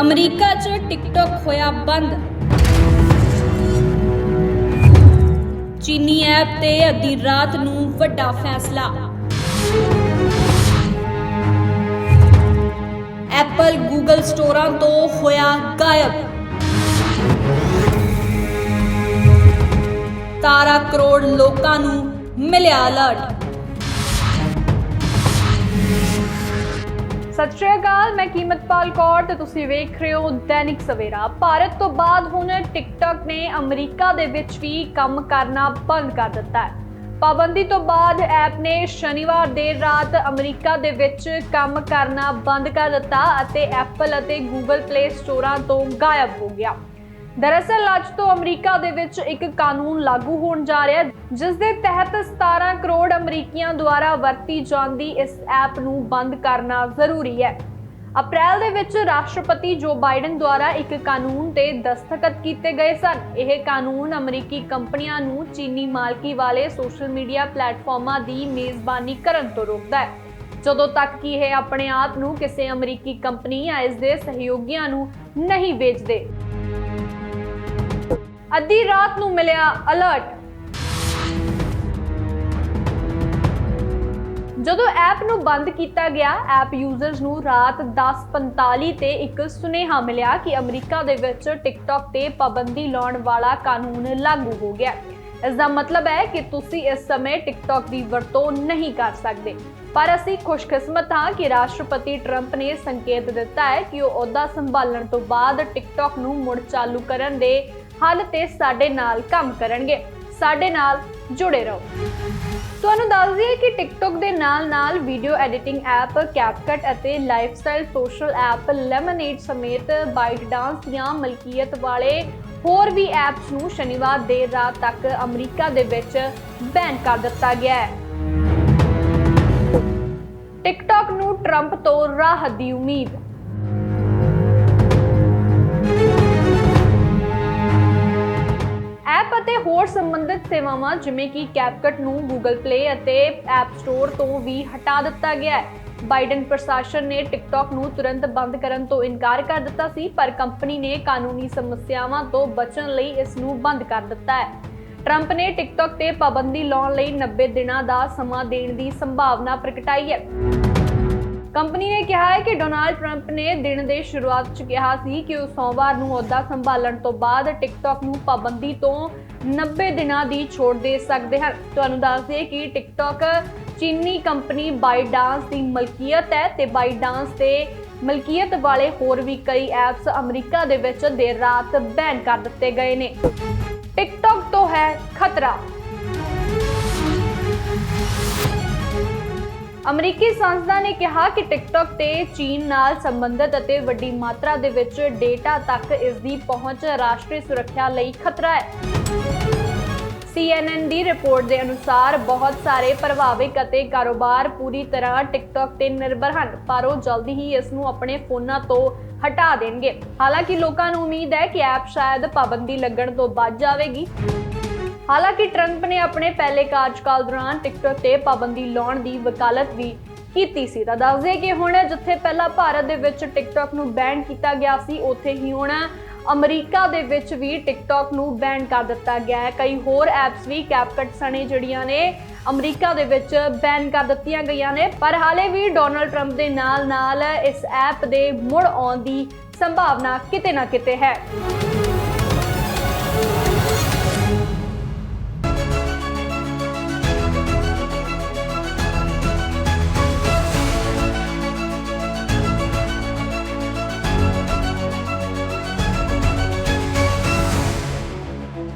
America 'ਚ TikTok ਹੋਇਆ ਬੰਦ। ਚੀਨੀ ਐਪ ਤੇ ਅੱਧੀ ਰਾਤ ਨੂੰ ਵੱਡਾ ਫੈਸਲਾ। ਐਪਲ ਗੂਗਲ ਸਟੋਰਾਂ ਤੋਂ ਹੋਇਆ ਗਾਇਬ। ਤਾਰਾ ਕਰੋੜ ਲੋਕਾਂ ਨੂੰ ਮਿਲਿਆ ਅਲਰਟ। ਸਤਿ ਸ਼੍ਰੀ ਅਕਾਲ, ਮੈਂ ਕੀਮਤਪਾਲ ਕੌਰ ਤੇ ਤੁਸੀਂ ਵੇਖ ਰਹੇ ਹੋ ਦੈਨਿਕ ਸਵੇਰਾ। ਭਾਰਤ ਤੋਂ ਬਾਅਦ ਹੁਣ ਟਿਕਟੌਕ ਨੇ ਅਮਰੀਕਾ ਦੇ ਵਿੱਚ ਵੀ ਕੰਮ ਕਰਨਾ ਬੰਦ ਕਰ ਦਿੱਤਾ ਹੈ। ਪਾਬੰਦੀ ਤੋਂ ਬਾਅਦ ਐਪ ਨੇ ਸ਼ਨੀਵਾਰ ਦੇਰ ਰਾਤ ਅਮਰੀਕਾ ਦੇ ਵਿੱਚ ਕੰਮ ਕਰਨਾ ਬੰਦ ਕਰ ਦਿੱਤਾ ਅਤੇ ਐਪਲ ਅਤੇ ਗੂਗਲ ਪਲੇ ਸਟੋਰਾਂ ਤੋਂ ਗਾਇਬ ਹੋ ਗਿਆ। ਦਰਅਸਲ, ਅੱਜ ਤੋਂ ਅਮਰੀਕਾ ਦੇ ਵਿੱਚ ਇੱਕ ਕਾਨੂੰਨ ਲਾਗੂ ਹੋਣ ਜਾ ਰਿਹਾ ਹੈ, ਜਿਸ ਦੇ ਤਹਿਤ 17 ਕਰੋੜ ਅਮਰੀਕੀਆਂ ਦੁਆਰਾ ਵਰਤੀ ਜਾਂਦੀ ਇਸ ਐਪ ਨੂੰ ਬੰਦ ਕਰਨਾ ਜ਼ਰੂਰੀ ਹੈ। ਅਪ੍ਰੈਲ ਦੇ ਵਿੱਚ ਰਾਸ਼ਟਰਪਤੀ ਜੋ ਬਾਈਡਨ ਦੁਆਰਾ ਇੱਕ ਕਾਨੂੰਨ ਤੇ ਦਸਤਖਤ ਕੀਤੇ ਗਏ ਸਨ। ਇਹ ਕਾਨੂੰਨ ਅਮਰੀਕੀ ਕੰਪਨੀਆਂ ਨੂੰ ਚੀਨੀ ਮਾਲਕੀ ਵਾਲੇ ਸੋਸ਼ਲ ਮੀਡੀਆ ਪਲੇਟਫਾਰਮਾਂ ਦੀ ਮੇਜ਼ਬਾਨੀ ਕਰਨ ਤੋਂ ਰੋਕਦਾ ਹੈ। ਜਦੋਂ ਤੱਕ ਕਿ ਇਹ ਆਪਣੇ ਆਪ ਨੂੰ ਕਿਸੇ ਅਮਰੀਕੀ ਕੰਪਨੀ ਜਾਂ ਇਸ ਦੇ ਸਹਿਯੋਗੀਆਂ ਨੂੰ ਨਹੀਂ ਵੇਚਦੇ। ਅੱਧੀ ਰਾਤ ਨੂੰ ਮਿਲਿਆ ਅਲਰਟ ਜਦੋਂ ਐਪ ਨੂੰ ਬੰਦ ਕੀਤਾ ਗਿਆ ਐਪ ਯੂਜ਼ਰਸ ਨੂੰ ਰਾਤ 10:45 ਤੇ ਇੱਕ ਸੁਨੇਹਾ ਮਿਲਿਆ ਕਿ ਅਮਰੀਕਾ ਦੇ ਵਿੱਚ ਟਿਕਟੌਕ ਤੇ ਪਾਬੰਦੀ ਲਾਉਣ ਵਾਲਾ ਕਾਨੂੰਨ ਲਾਗੂ ਹੋ ਗਿਆ। ਇਸ ਦਾ ਮਤਲਬ ਹੈ ਕਿ ਤੁਸੀਂ ਇਸ ਸਮੇਂ ਟਿਕਟੌਕ ਦੀ ਵਰਤੋਂ ਨਹੀਂ ਕਰ ਸਕਦੇ। ਪਰ ਅਸੀਂ ਖੁਸ਼ਕਿਸਮਤ ਹਾਂ ਕਿ ਰਾਸ਼ਟਰਪਤੀ ਟਰੰਪ ਨੇ ਸੰਕੇਤ ਦਿੱਤਾ ਹੈ ਕਿ ਉਹ ਅਹੁਦਾ ਸੰਭਾਲਣ ਤੋਂ ਬਾਅਦ ਟਿਕਟੌਕ ਨੂੰ ਮੁੜ ਚਾਲੂ ਕਰਨ ਦੇ ਹੱਲ ਤੇ ਸਾਡੇ ਨਾਲ ਕੰਮ ਕਰਨਗੇ। ਸਾਡੇ ਨਾਲ ਜੁੜੇ ਰਹੋ। ਤੁਹਾਨੂੰ ਦੱਸ ਦਈਏ ਕਿ ਟਿਕਟੌਕ ਦੇ ਨਾਲ-ਨਾਲ ਵੀਡੀਓ ਐਡੀਟਿੰਗ ਐਪ ਕੈਪਕਟ ਅਤੇ ਲਾਈਫਸਟਾਈਲ ਸੋਸ਼ਲ ਐਪ ਲੈਮਨੇਡ ਸਮੇਤ ਬਾਈਟ ਦੀਆਂ ਮਲਕੀਅਤ ਵਾਲੇ ਹੋਰ ਵੀ ਐਪਸ ਨੂੰ ਸ਼ਨੀਵਾਰ ਦੇਰ ਰਾਤ ਤੱਕ ਅਮਰੀਕਾ ਦੇ ਵਿੱਚ ਬੈਨ ਕਰ ਦਿੱਤਾ ਗਿਆ ਹੈ। ਟਿਕਟੌਕ ਨੂੰ ਟਰੰਪ ਤੋਂ ਰਾਹਤ ਦੀ ਉਮੀਦ। ਸੇਵਾਵਾਂ ਜਿਵੇਂ ਕਿ ਕੈਪਕਟ ਨੂੰ Google Play ਅਤੇ App Store ਤੋਂ ਵੀ ਹਟਾ ਦਿੱਤਾ ਗਿਆ ਹੈ। ਬਾਈਡਨ ਪ੍ਰਸ਼ਾਸਨ ਨੇ ਟਿਕਟੌਕ ਨੂੰ ਤੁਰੰਤ ਬੰਦ ਕਰਨ ਤੋਂ ਇਨਕਾਰ ਕਰ ਦਿੱਤਾ ਸੀ, ਪਰ ਕੰਪਨੀ ਨੇ ਕਾਨੂੰਨੀ ਸਮੱਸਿਆਵਾਂ ਤੋਂ ਬਚਣ ਲਈ ਇਸ ਨੂੰ ਬੰਦ ਕਰ ਦਿੱਤਾ ਹੈ। ਟਰੰਪ ਨੇ ਟਿਕਟੌਕ ਤੇ ਪਾਬੰਦੀ ਲਾਉਣ ਲਈ 90 ਦਿਨਾਂ ਦਾ ਸਮਾਂ ਦੇਣ ਦੀ ਸੰਭਾਵਨਾ ਪ੍ਰਗਟਾਈ ਹੈ। ਕੰਪਨੀ ਨੇ ਕਿਹਾ ਹੈ ਕਿ ਡੋਨਾਲਡ ਟਰੰਪ ਨੇ ਦਿਨ ਦੇ ਸ਼ੁਰੂਆਤ 'ਚ ਕਿਹਾ ਸੀ ਕਿ ਉਹ ਸੋਮਵਾਰ ਨੂੰ ਅਹੁਦਾ ਸੰਭਾਲਣ ਤੋਂ ਬਾਅਦ ਟਿਕਟੌਕ ਨੂੰ ਪਾਬੰਦੀ ਤੋਂ 90 ਦਿਨਾਂ ਦੀ ਛੋਟ ਦੇ ਸਕਦੇ ਹਨ। ਤੁਹਾਨੂੰ ਦੱਸ ਦਈਏ ਕਿ ਟਿਕਟੌਕ ਚੀਨੀ ਕੰਪਨੀ ਬਾਈਡਾਂਸ ਦੀ ਮਲਕੀਅਤ ਹੈ ਤੇ ਬਾਈਡਾਂਸ ਤੇ ਮਲਕੀਅਤ ਵਾਲੇ ਹੋਰ ਵੀ ਕਈ ਐਪਸ ਅਮਰੀਕਾ ਦੇ ਵਿੱਚ ਦੇਰ ਰਾਤ ਬੈਨ ਕਰ ਦਿੱਤੇ ਗਏ ਨੇ। ਟਿਕਟੌਕ ਤੋਂ ਹੈ ਖਤਰਾ। ਅਮਰੀਕੀ ਸੰਸਥਾ ਨੇ ਕਿਹਾ ਕਿ ਟਿਕਟੌਕ ਤੇ ਚੀਨ ਨਾਲ ਸੰਬੰਧਿਤ ਅਤੇ ਵੱਡੀ ਮਾਤਰਾ ਦੇ ਵਿੱਚ ਡੇਟਾ ਤੱਕ ਇਸ ਦੀ ਪਹੁੰਚ ਰਾਸ਼ਟਰੀ ਸੁਰੱਖਿਆ ਲਈ ਖਤਰਾ ਹੈ। CNN ਦੀ ਰਿਪੋਰਟ ਦੇ ਅਨੁਸਾਰ ਬਹੁਤ ਸਾਰੇ ਪ੍ਰਭਾਵਿਕ ਅਤੇ ਕਾਰੋਬਾਰ ਪੂਰੀ ਤਰ੍ਹਾਂ ਟਿਕਟੌਕ ਤੇ ਨਿਰਭਰ ਹਨ, ਪਰ ਉਹ ਜਲਦੀ ਹੀ ਇਸ ਨੂੰ ਆਪਣੇ ਫੋਨਾਂ ਤੋਂ ਹਟਾ ਦੇਣਗੇ। ਹਾਲਾਂਕਿ ਲੋਕਾਂ ਨੂੰ ਉਮੀਦ ਹੈ ਕਿ ਐਪ ਸ਼ਾਇਦ ਪਾਬੰਦੀ ਲੱਗਣ ਤੋਂ ਬਚ ਜਾਵੇਗੀ। ਹਾਲਾਂਕਿ ਟਰੰਪ ਨੇ ਆਪਣੇ ਪਹਿਲੇ ਕਾਰਜਕਾਲ ਦੌਰਾਨ ਟਿਕਟੋਕ ਤੇ ਪਾਬੰਦੀ ਲਾਉਣ ਦੀ ਵਕਾਲਤ ਵੀ ਕੀਤੀ ਸੀ। ਤਾਂ ਦੱਸਦੇ ਕਿ ਹੁਣ ਜਿੱਥੇ ਪਹਿਲਾਂ ਭਾਰਤ ਦੇ ਵਿੱਚ ਟਿਕਟੋਕ ਨੂੰ ਬੈਨ ਕੀਤਾ ਗਿਆ ਸੀ, ਉੱਥੇ ਹੀ ਹੁਣ ਅਮਰੀਕਾ ਦੇ ਵਿੱਚ ਵੀ ਟਿਕਟੋਕ ਨੂੰ ਬੈਨ ਕਰ ਦਿੱਤਾ ਗਿਆ ਹੈ। ਕਈ ਹੋਰ ਐਪਸ ਵੀ, ਕੈਪਕਟ ਸਣੇ ਜਿਹੜੀਆਂ ਨੇ, ਅਮਰੀਕਾ ਦੇ ਵਿੱਚ ਬੈਨ ਕਰ ਦਿੱਤੀਆਂ ਗਈਆਂ ਨੇ। ਪਰ ਹਾਲੇ ਵੀ ਡੋਨਲਡ ਟਰੰਪ ਦੇ ਨਾਲ ਨਾਲ ਇਸ ਐਪ ਦੇ ਮੁੜ ਆਉਣ ਦੀ ਸੰਭਾਵਨਾ ਕਿਤੇ ਨਾ ਕਿਤੇ ਹੈ।